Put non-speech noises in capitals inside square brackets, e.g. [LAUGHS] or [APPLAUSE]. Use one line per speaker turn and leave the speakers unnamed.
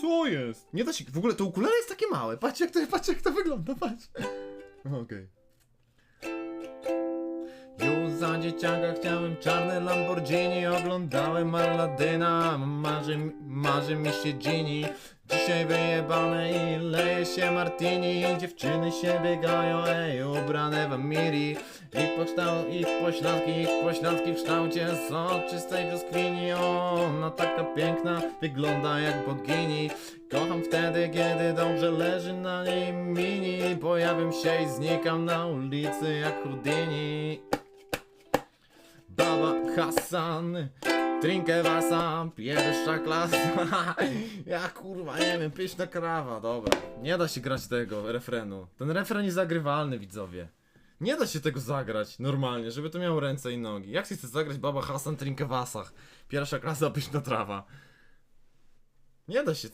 Co jest? Nie da się. W ogóle to ukulele jest takie małe. Patrz jak to, patrz jak to wygląda, patrz. [LAUGHS] Okej. Już za dzieciaka chciałem czarne Lamborghini Oglądałem Aladyna Marzy, marzy mi się Gini. Dzisiaj wyjebane i leje się martini Dziewczyny się biegają, ej, ubrane w Amiri. Ich, pokształ, ich pośladki, ich pośladki w kształcie soczystej brzoskwini. Ona taka piękna, wygląda jak bogini. Kocham wtedy, kiedy dobrze leży na niej mini Pojawiam się i znikam na ulicy jak Houdini Hassan. Trinkewasa, pierwsza klasa. [LAUGHS] Ja kurwa nie wiem, pyszna krawa, dobra. Nie da się grać tego refrenu. Ten refren jest zagrywalny widzowie. Nie da się tego zagrać normalnie, żeby to miało ręce i nogi. Jak się chce zagrać Baba Hassan Trinkewasach Pierwsza klasa, pyszna trawa. Nie da się